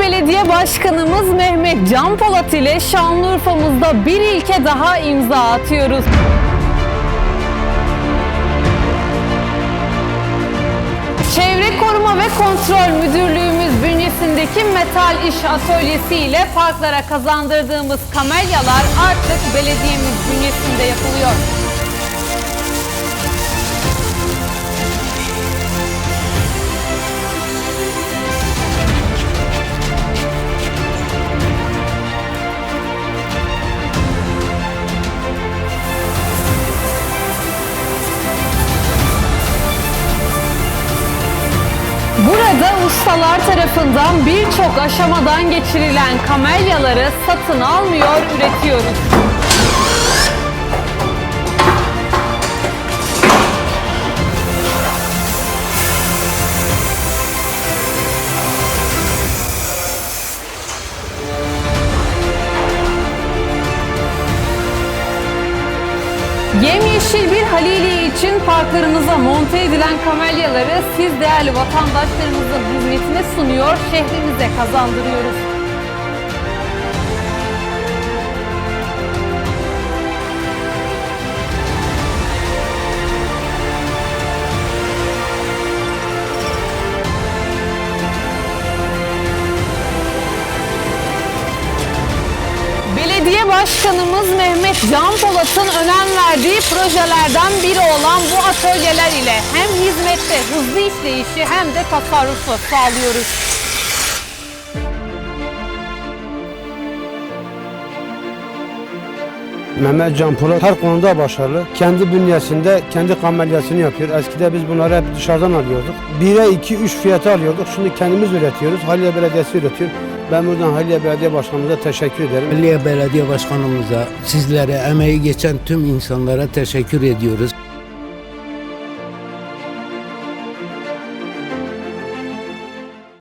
Belediye Başkanımız Mehmet Can Polat ile Şanlıurfa'mızda bir ilke daha imza atıyoruz. Çevre Koruma ve Kontrol Müdürlüğümüz bünyesindeki metal iş atölyesi ile parklara kazandırdığımız kamelyalar artık belediyemiz bünyesinde yapılıyor. Ustalar tarafından birçok aşamadan geçirilen kamelyaları satın almıyor, üretiyoruz. Yemyeşil bir Halili için parklarınıza monte edilen kamelyaları siz değerli vatandaşlarımızın hizmetine sunuyor, şehrimize kazandırıyoruz. Başkanımız Mehmet Can Polat'ın önem verdiği projelerden biri olan bu atölyeler ile hem hizmette hızlı işleyişi hem de tasarrufu sağlıyoruz. Mehmet Can Polat her konuda başarılı. Kendi bünyesinde kendi kamelyasını yapıyor. Eskide biz bunları hep dışarıdan alıyorduk. 1'e 2, 3 fiyatı alıyorduk. Şimdi kendimiz üretiyoruz. Haliye Belediyesi üretiyor. Ben buradan Haliye Belediye Başkanımıza teşekkür ederim. Belediye Belediye Başkanımıza, sizlere, emeği geçen tüm insanlara teşekkür ediyoruz.